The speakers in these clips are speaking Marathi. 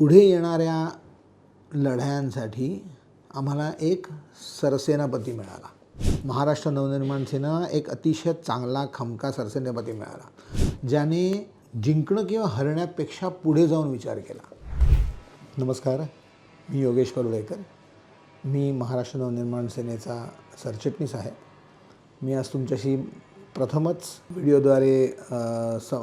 पुढे येणाऱ्या लढ्यांसाठी आम्हाला एक सरसेनापती मिळाला. महाराष्ट्र नवनिर्माण सेना एक अतिशय चांगला खमका सरसेनापती मिळाला ज्याने जिंकणं किंवा हरण्यापेक्षा पुढे जाऊन विचार केला. नमस्कार मी योगेश करुडेकर. मी महाराष्ट्र नवनिर्माण सेनेचा सरचिटणीस आहे. मी आज तुमच्याशी प्रथमच व्हिडिओद्वारे स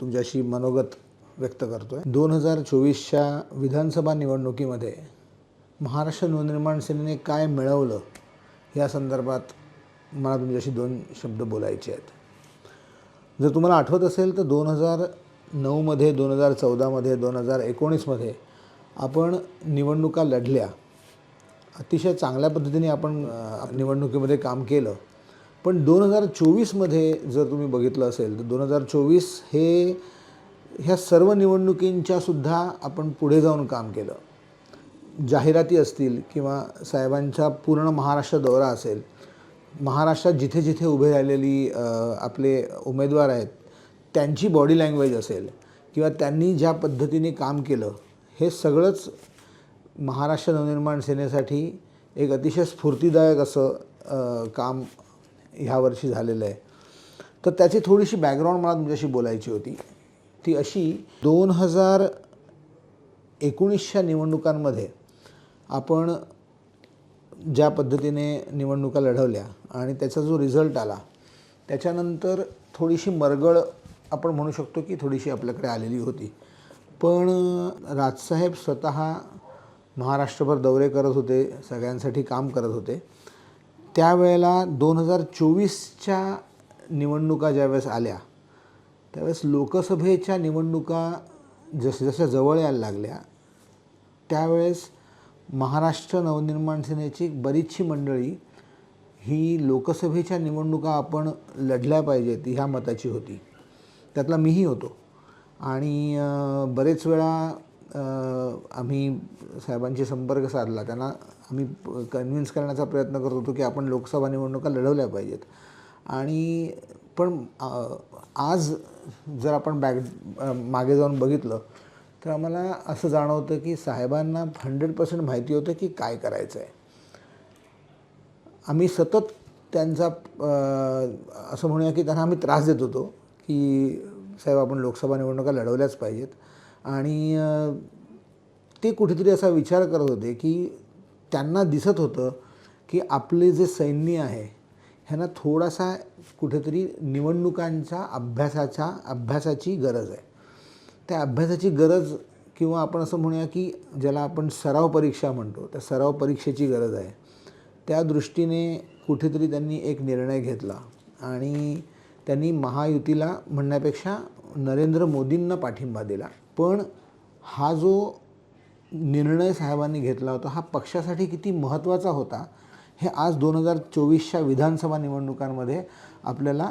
तुमच्याशी मनोगत व्यक्त करतो आहे दोन हजार चोवीसच्या विधानसभा निवडणुकीमध्ये महाराष्ट्र नवनिर्माण सेनेने काय मिळवलं या संदर्भात मला तुमच्याशी दोन शब्द बोलायचे आहेत. जर तुम्हाला आठवत असेल तर दोन हजार नऊमध्ये दोन हजार चौदामध्ये दोन हजार एकोणीसमध्ये आपण निवडणुका लढल्या. अतिशय चांगल्या पद्धतीने आपण निवडणुकीमध्ये काम केलं. पण दोन हजार चोवीसमध्ये जर तुम्ही बघितलं असेल तर दोन हजार चोवीस हे ह्या सर्व निवडणुकींच्यासुद्धा आपण पुढे जाऊन काम केलं. जाहिराती असतील किंवा साहेबांचा पूर्ण महाराष्ट्र दौरा असेल महाराष्ट्रात जिथे जिथे उभे राहिलेली आपले उमेदवार आहेत त्यांची बॉडी लँग्वेज असेल किंवा त्यांनी ज्या पद्धतीने काम केलं हे सगळंच महाराष्ट्र नवनिर्माण सेनेसाठी एक अतिशय स्फूर्तिदायक असं काम ह्यावर्षी झालेलं आहे. तर त्याची थोडीशी बॅकग्राऊंड मला तुमच्याशी बोलायची होती. ती अशी दोन हजार एकोणीसच्या निवडणुकांमध्ये आपण ज्या पद्धतीने निवडणुका लढवल्या आणि त्याचा जो रिझल्ट आला त्याच्यानंतर थोडीशी मरगळ आपण म्हणू शकतो की थोडीशी आपल्याकडे आलेली होती. पण राजसाहेब स्वतः महाराष्ट्रभर दौरे करत होते सगळ्यांसाठी काम करत होते. त्यावेळेला दोन हजार चोवीसच्या निवडणुका ज्यावेळेस आल्या त्यावेळेस लोकसभेच्या निवडणुका जसजशा जवळ यायला लागल्या त्यावेळेस महाराष्ट्र नवनिर्माण सेनेची बरीचशी मंडळी ही लोकसभेच्या निवडणुका आपण लढल्या पाहिजेत ह्या मताची होती. त्यातला मीही होतो. आणि बरेच वेळा आम्ही साहेबांशी संपर्क साधला. त्यांना आम्ही कन्व्हिन्स करण्याचा प्रयत्न करत होतो की आपण लोकसभा निवडणुका लढवल्या पाहिजेत. आणि पण आज जर आपण बॅग मागे जाऊन बघितलं तर आम्हाला असं जाणवतं की साहेबांना हंड्रेड पर्सेंट माहिती होतं की काय करायचं आहे आम्ही सतत त्यांचा असं म्हणूया की त्यांना आम्ही त्रास देत होतो की साहेब आपण लोकसभा निवडणुका लढवल्याच पाहिजेत. आणि ते कुठेतरी असा विचार करत होते की त्यांना दिसत होतं की आपले जे सैन्य आहे ह्यांना थोडासा कुठेतरी निवडणुकांचा अभ्यासाच्या अभ्यासाची गरज आहे. त्या अभ्यासाची गरज किंवा आपण असं म्हणूया की ज्याला आपण सराव परीक्षा म्हणतो त्या सराव परीक्षेची गरज आहे. त्या दृष्टीने कुठेतरी त्यांनी एक निर्णय घेतला आणि त्यांनी महायुतीला म्हणण्यापेक्षा नरेंद्र मोदींना पाठिंबा दिला. पण हा जो निर्णय साहेबांनी घेतला होता हा पक्षासाठी किती महत्त्वाचा होता हे आज दोन हजार चोवीसच्या विधानसभा निवडणुकांमध्ये आपल्याला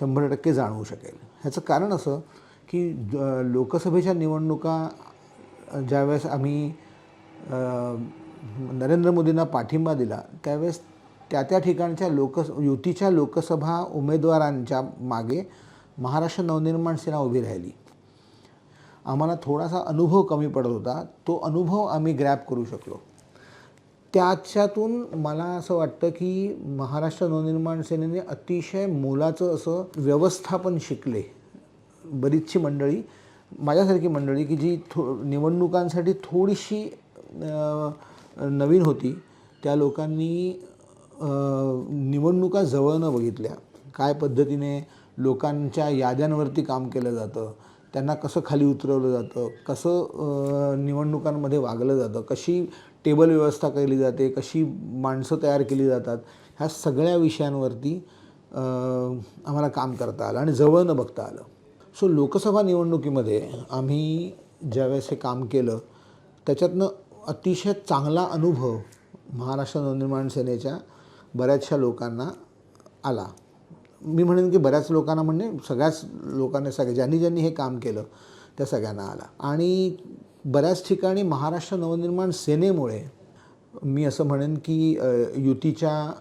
शंभर टक्के जाणवू शकेल. ह्याचं कारण असं की ज- लोकसभेच्या निवडणुका ज्यावेळेस आम्ही नरेंद्र मोदींना पाठिंबा दिला त्यावेळेस त्या त्या ठिकाणच्या लोक युतीच्या लोकसभा उमेदवारांच्या मागे महाराष्ट्र नवनिर्माण सेना उभी राहिली. आम्हाला थोडासा अनुभव कमी पडत होता. तो अनुभव आम्ही ग्रॅप करू शकलो. त्याच्यातून मला असं वाटतं की महाराष्ट्र नवनिर्माण सेनेने अतिशय मोलाचं असं व्यवस्थापन शिकले. बरीचशी मंडळी माझ्यासारखी मंडळी की जी थो निवडणुकांसाठी थोडीशी नवीन होती. त्या लोकांनी निवडणुका जवळनं बघितल्या. काय पद्धतीने लोकांच्या याद्यांवरती काम केलं जातं. त्यांना कसं खाली उतरवलं जातं कसं निवडणुकांमध्ये वागलं जातं कशी टेबल व्यवस्था केली जाते कशी माणसं तयार केली जातात ह्या सगळ्या विषयांवरती आम्हाला काम करता आलं आणि जवळ न बघता आलं. सो लोकसभा निवडणुकीमध्ये आम्ही ज्यावेळेस हे काम केलं त्याच्यातनं अतिशय चांगला अनुभव महाराष्ट्र नवनिर्माण सेनेच्या बऱ्याचशा लोकांना आला. मी म्हणेन की बऱ्याच लोकांना म्हणजे सगळ्याच लोकांना सगळ्या ज्यांनी ज्यांनी हे काम केलं त्या सगळ्यांना आला. आणि बऱ्याच ठिकाणी महाराष्ट्र नवनिर्माण सेनेमुळे मी असं म्हणेन की युतीच्या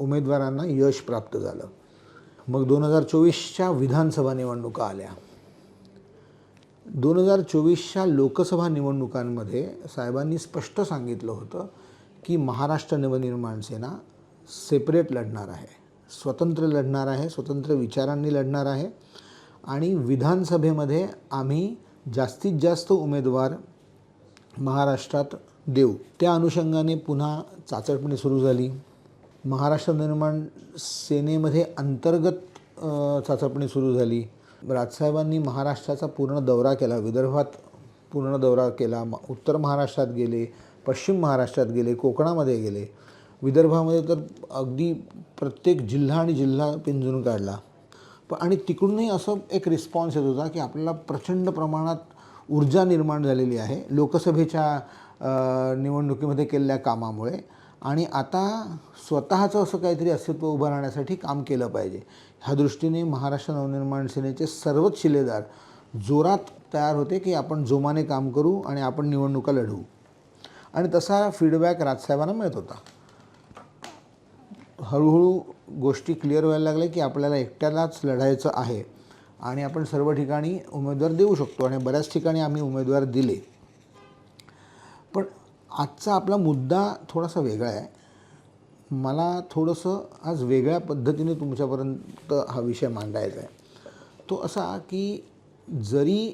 उमेदवारांना यश प्राप्त झालं. मग दोन हजार चोवीसच्या विधानसभा निवडणुका आल्या. दोन हजार चोवीसच्या लोकसभा निवडणुकांमध्ये साहेबांनी स्पष्ट सांगितलं होतं की महाराष्ट्र नवनिर्माण सेना सेपरेट लढणार आहे. स्वतंत्र लढणार आहे स्वतंत्र विचारांनी लढणार आहे. आणि विधानसभेमध्ये आम्ही जास्तीत जास्त उमेदवार महाराष्ट्रात देऊ. त्या अनुषंगाने पुन्हा चाचपणी सुरू झाली. महाराष्ट्र निर्माण सेनेमध्ये अंतर्गत चाचपणी सुरू झाली. राजसाहेबांनी महाराष्ट्राचा पूर्ण दौरा केला. विदर्भात पूर्ण दौरा केला. उत्तर महाराष्ट्रात गेले पश्चिम महाराष्ट्रात गेले कोकणामध्ये गेले. विदर्भामध्ये तर अगदी प्रत्येक जिल्हा आणि जिल्हा पिंजून काढला. प आणि तिकडूनही असं एक रिस्पॉन्स येत होता की आपल्याला प्रचंड प्रमाणात ऊर्जा निर्माण झालेली आहे. लोकसभेच्या निवडणुकीमध्ये केलेल्या कामामुळे. आणि आता स्वतःचं असं काहीतरी अस्तित्व उभं राहण्यासाठी काम केलं पाहिजे. ह्या दृष्टीने महाराष्ट्र नवनिर्माण सेनेचे सर्वच शिलेदार जोरात तयार होते की आपण जोमाने काम करू आणि आपण निवडणुका लढवू. आणि तसा फीडबॅक राजसाहेबांना मिळत होता. हळूहळू गोष्टी क्लिअर व्हायला लागल्या की आपल्याला एकट्यालाच लढायचं आहे. आणि आपण सर्व ठिकाणी उमेदवार देऊ शकतो आणि बऱ्याच ठिकाणी आम्ही उमेदवार दिले. पण आजचा आपला मुद्दा थोडासा वेगळा आहे. मला थोडंसं आज वेगळ्या पद्धतीने तुमच्यापर्यंत हा विषय मांडायचा आहे. तो असा की जरी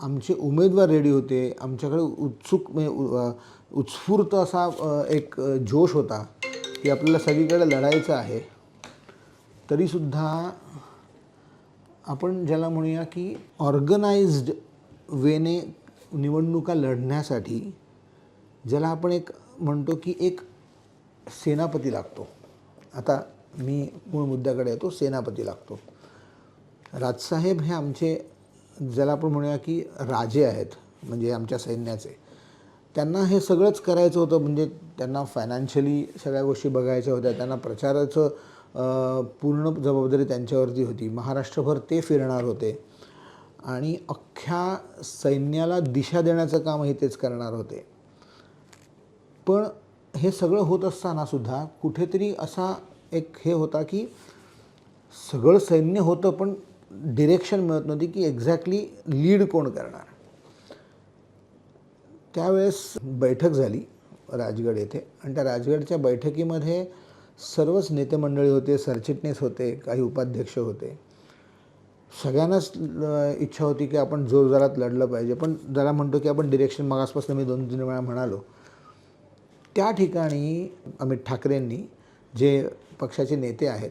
आमचे उमेदवार रेडी होते आमच्याकडे उत्सुक म्हणजे उत्स्फूर्त असा एक जोश होता की आपल्याला सगळीकडे लढायचं आहे तरीसुद्धा आपण ज्याला म्हणूया की ऑर्गनाइज्ड वेने निवडणुका लढण्यासाठी ज्याला आपण एक म्हणतो की एक सेनापती लागतो. आता मी मूळ मुद्द्याकडे येतो सेनापती लागतो. राजसाहेब हे आमचे ज्याला आपण म्हणूया की राजे आहेत म्हणजे आमच्या सैन्याचे. त्यांना हे सगळंच करायचं होतं म्हणजे त्यांना फायनान्शियली सगळ्या गोष्टी बघायच्या होत्या त्यांना प्रचाराचं पूर्ण जबाबदारी त्यांच्यावरती होती. महाराष्ट्रभर ते फिरणार होते. आणि अख्ख्या सैन्याला दिशा देण्याचं कामही तेच करणार होते. पण हे सगळं होत असताना सुद्धा कुठेतरी असा एक हे होता की सगळं सैन्य होतं पण डिरेक्शन मिळत नव्हती की एक्झॅक्टली लीड कोण करणार. त्यावेळेस बैठक झाली राजगड येथे. आणि त्या राजगडच्या बैठकीमध्ये सर्वच नेतेमंडळी होते सरचिटणीस होते काही उपाध्यक्ष होते. सगळ्यांनाच इच्छा होती की आपण जोरजोरात लढलं पाहिजे. पण जरा म्हणतो की आपण डिरेक्शन मागासपासून मी दोन तीन वेळा म्हणालो. त्या ठिकाणी अमित ठाकरेंनी जे पक्षाचे नेते आहेत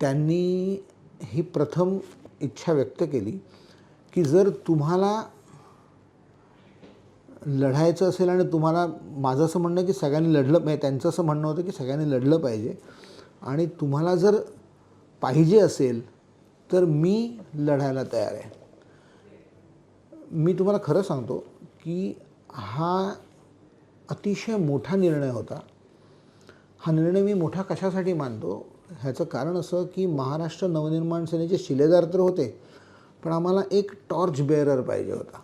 त्यांनी ही प्रथम इच्छा व्यक्त केली की जर तुम्हाला लढायचं असेल आणि तुम्हाला माझं असं म्हणणं की सगळ्यांनी लढलं पाहिजे त्यांचं असं म्हणणं होतं की सगळ्यांनी लढलं पाहिजे. आणि तुम्हाला जर पाहिजे असेल तर मी लढायला तयार आहे. मी तुम्हाला खरं सांगतो की हा अतिशय मोठा निर्णय होता. हा निर्णय मी मोठा कशासाठी मानतो? ह्याचं कारण असं की महाराष्ट्र नवनिर्माण सेनेचे शिलेदार तर होते पण आम्हाला एक टॉर्च बेअरर पाहिजे होता.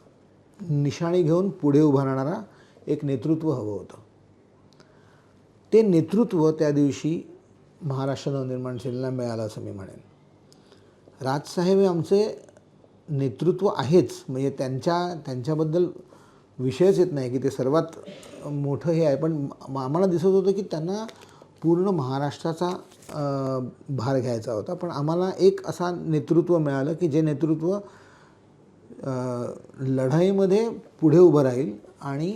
निशाणी घेऊन पुढे उभा राहणारा एक नेतृत्व हवं होतं. ते नेतृत्व त्या दिवशी महाराष्ट्र नवनिर्माण सेनेला मिळालं असं मी म्हणेन. राजसाहेब हे आमचे नेतृत्व आहेच म्हणजे त्यांच्या त्यांच्याबद्दल विषयच येत नाही की ते सर्वात मोठं हे आहे. पण आम्हाला दिसत होतं की त्यांना पूर्ण महाराष्ट्राचा भार घ्यायचा होता. पण आम्हाला एक असा नेतृत्व मिळालं की जे नेतृत्व लढाईमध्ये पुढे उभं राहील आणि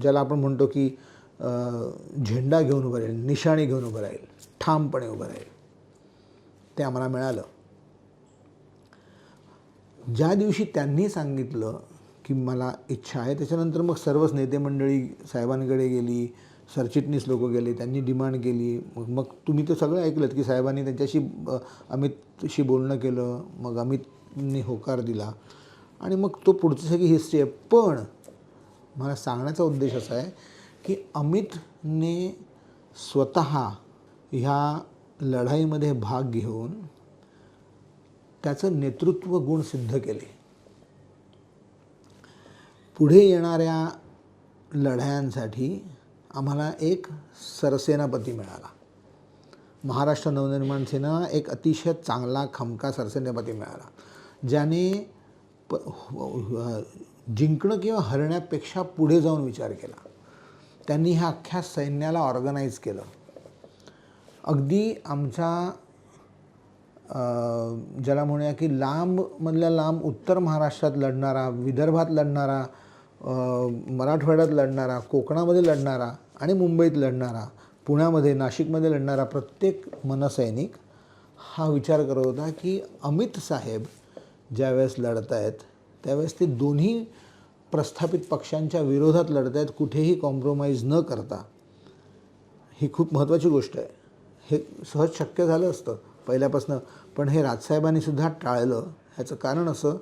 ज्याला आपण म्हणतो की झेंडा घेऊन उभं राहील निशाणी घेऊन उभं राहील ठामपणे उभं राहील. ते आम्हाला मिळालं. ज्या दिवशी त्यांनी सांगितलं की मला इच्छा आहे त्याच्यानंतर मग सर्वच नेते मंडळी साहेबांकडे गेली सरचिटणीस लोक गेले त्यांनी डिमांड केली. मग मग तुम्ही तर सगळं ऐकलं की साहेबांनी त्यांच्याशी अमितशी बोलणं केलं मग अमित मी होकार दिला. आणि मग तो पुढची सगळी हिस्ट्री आहे. पण मला सांगण्याचा उद्देश असा आहे की अमितने स्वतः ह्या लढाईमध्ये भाग घेऊन त्याचं नेतृत्व गुण सिद्ध केले. पुढे येणाऱ्या लढायांसाठी आम्हाला एक सरसेनापती मिळाला. महाराष्ट्र नवनिर्माण सेना एक अतिशय चांगला खमका सरसेनापती मिळाला. ज्याने प हो, जिंकणं किंवा हरण्यापेक्षा पुढे जाऊन विचार केला. त्यांनी ह्या अख्ख्या सैन्याला ऑर्गनाईज केलं. अगदी आमच्या ज्याला म्हणूया की लांबमधल्या लांब उत्तर महाराष्ट्रात लढणारा विदर्भात लढणारा मराठवाड्यात लढणारा कोकणामध्ये लढणारा आणि मुंबईत लढणारा पुण्यामध्ये नाशिकमध्ये लढणारा प्रत्येक मनसैनिक हा विचार करत होता की अमित साहेब ज्यावेळेस लढत आहेत त्यावेळेस ते दोन्ही प्रस्थापित पक्षांच्या विरोधात लढत आहेत कुठेही कॉम्प्रोमाइज न करता. ही खूप महत्त्वाची गोष्ट आहे. हे सहज शक्य झालं असतं पहिल्यापासून पण हे राजसाहेबांनी सुद्धा टाळलं. ह्याचं कारण असं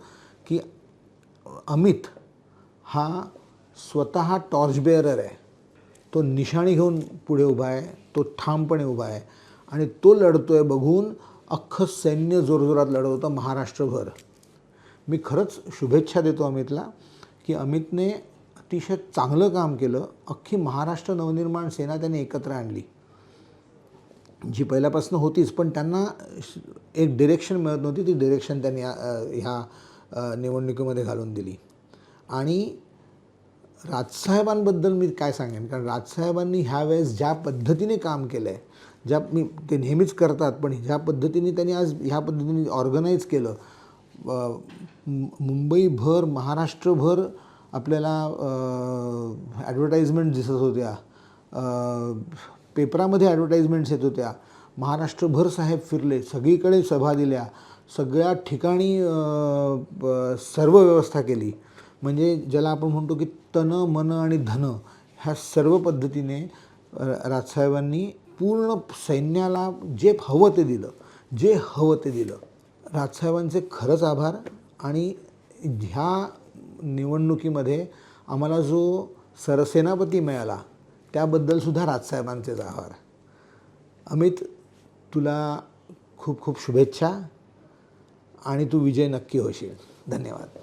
की अमित हा स्वतः टॉर्च बेअरर आहे. तो निशाणी घेऊन पुढे उभा आहे तो ठामपणे उभा आहे आणि तो लढतो आहे बघून अख्खं सैन्य जोरजोरात लढत होतं महाराष्ट्रभर. मी खरंच शुभेच्छा देतो अमितला की अमितने अतिशय चांगलं काम केलं अख्खी महाराष्ट्र नवनिर्माण सेना त्यांनी एकत्र आणली. जी पहिल्यापासून होतीच पण त्यांना एक डिरेक्शन मिळत नव्हती ती डिरेक्शन त्यांनी ह्या निवडणुकीमध्ये घालून दिली. आणि राजसाहेबांबद्दल मी काय सांगेन? कारण राजसाहेबांनी ह्यावेळेस ज्या पद्धतीने काम केलं आहे ज्या मी ते नेहमीच करतात पण ज्या पद्धतीने त्यांनी आज ह्या पद्धतीने ऑर्गनाईज केलं. मुंबईभर महाराष्ट्रभर आपल्याला ॲडव्हर्टाईजमेंट दिसत होत्या. पेपरामध्ये ॲडव्हर्टाईजमेंट्स येत होत्या. महाराष्ट्रभर साहेब फिरले सगळीकडे सभा दिल्या. सगळ्या ठिकाणी ब- सर्व व्यवस्था केली. म्हणजे ज्याला आपण म्हणतो की तन मन आणि धन ह्या सर्व पद्धतीने राजसाहेबांनी पूर्ण सैन्याला जे हवं ते दिलं. जे हवं ते दिलं. राजसाहेबांचे खरंच आभार आणि ह्या निवडणुकीमध्ये आम्हाला जो सरसेनापती मिळाला त्याबद्दलसुद्धा राजसाहेबांचेच आभार. अमित तुला खूप खूप शुभेच्छा आणि तू विजय नक्की होशील. धन्यवाद.